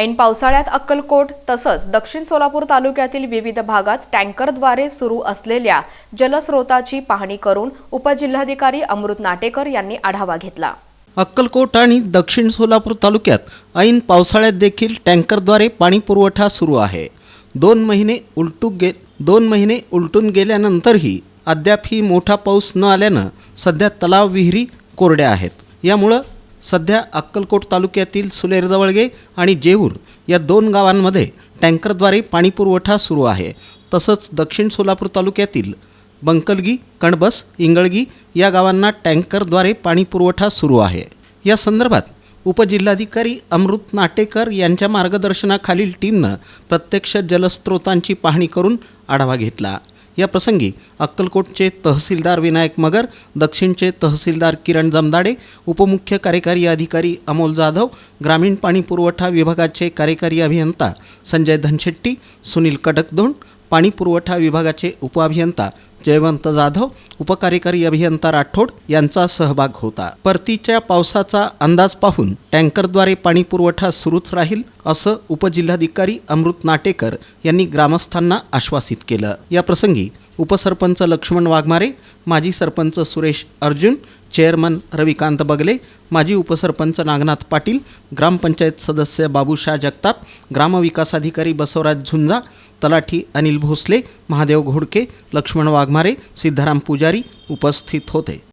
ऐन पावसाळ्यात अक्कलकोट तसंच दक्षिण सोलापूर तालुक्यातील विविध भागात टँकरद्वारे सुरू असलेल्या जलस्रोताची पाहणी करून उपजिल्हाधिकारी अमृत नाटेकर यांनी आढावा घेतला. अक्कलकोट आणि दक्षिण सोलापूर तालुक्यात ऐन पावसाळ्यात देखील टँकरद्वारे पाणी पुरवठा सुरू आहे. दोन महिने उलटू गे दोन महिने उलटून गेल्यानंतरही अद्यापही मोठा पाऊस न आल्यानं सध्या तलाव विहिरी कोरड्या आहेत. यामुळं सध्या अक्कलकोट तालुक्यातील सुलेरजवळगे आणि जेऊर या दोन गावांमध्ये टँकरद्वारे पाणीपुरवठा सुरू आहे. तसंच दक्षिण सोलापूर तालुक्यातील बंकलगी कणबस इंगळगी या गावांना टँकरद्वारे पाणीपुरवठा सुरू आहे. या संदर्भात उपजिल्हाधिकारी अमृत नाटेकर यांच्या मार्गदर्शनाखालील टीमनं प्रत्यक्ष जलस्रोतांची पाहणी करून आढावा घेतला. या प्रसंगी अक्कलकोटचे तहसीलदार विनायक मगर दक्षिणचे तहसीलदार किरण जमदाडे उपमुख्य कार्यकारी अधिकारी अमोल जाधव ग्रामीण पाणी पुरवठा विभागाचे कार्यकारी अभियंता संजय धनशेट्टी सुनील कडकधोंड पाणी पुरवठा विभागाचे उपअभियंता जयवंत जाधव उपकार्यकारी अभियंता राठोड यांचा सहभाग होता. परतीच्या पावसाचा अंदाज पाहून टँकरद्वारे पाणी पुरवठा सुरूच राहील असं उपजिल्हाधिकारी अमृत नाटेकर यांनी ग्रामस्थांना आश्वासित केलं. या प्रसंगी उपसरपंच लक्ष्मण वाघमारे माजी सरपंच सुरेश अर्जुन चेअरमन रविकांत बगले माजी उपसरपंच नागनाथ पाटील ग्रामपंचायत सदस्य बाबूशाह जगताप ग्रामविकास अधिकारी बसवराज झुंजा तलाठी अनिल भोसले महादेव घोडके लक्ष्मण वाघमारे सिद्धाराम पुजारी उपस्थित होते.